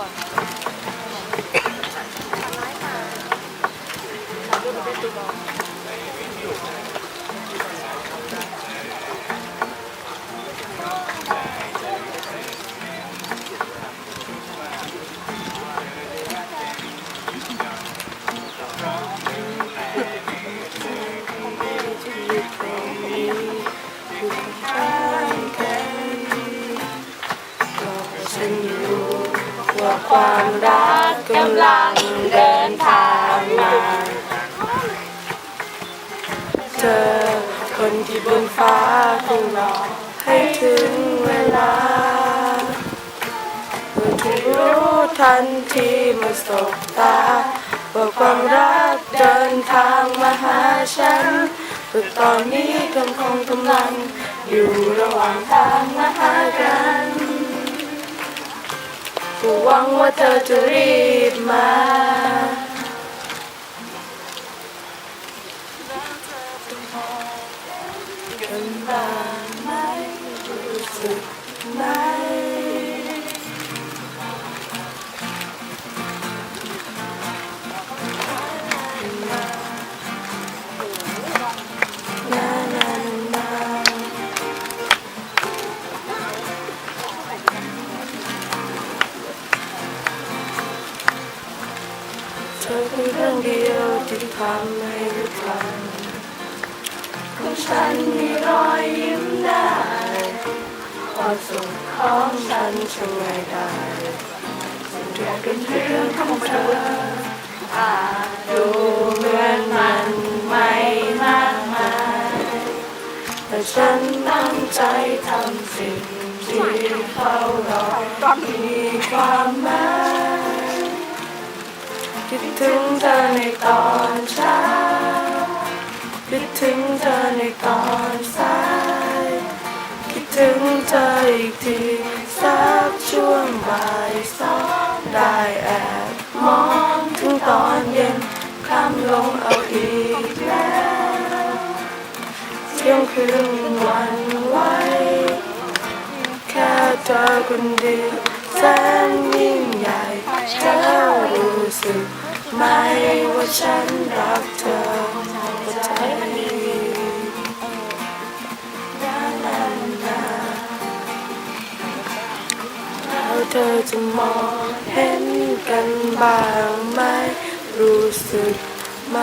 rồi ว่าความรักกำลังเดินทางมาเจอคนที่บนฟ้าคงรอให้ถึงเวลาเมื่อที่รู้ทันทีมาสบตาว่าความรักเดินทางมาหาฉันแต่ตอนนี้กำคงกำลังอยู่ระหว่างทางมาหากัน กูหวังว่าเธอจะรีบมากันบ้างไหมรู้สึกไหม ธอเป็นเรื่องเดียวที่ทำให้รู้ทันของฉันมีรอยยิ้มได้ความสุขของฉันช่างง่ายได้สิ่งที่เป็นเรื่องของเธออาจดูเหมือนมันไม่มากมายแต่ฉันตั้งใจทำสิ่งที่เฝ้ารอมีความหมาย คิดถึงเธอในตอนเช้าคิดถึงเธอในตอนสายคิดถึงเธออีกทีสักช่วงบ่ายสองได้แอบมองถึงตอนเย็นคลำลงเอาอีกแล้วเที่ยงคืนวันไวแค่เธอคนเดียวแสนยิ่งใหญ่เธอรู้สึกไหมว่าฉันรักเธอแล้วเธอจะมองเห็นกันบ้างไหมรู้สึกไหม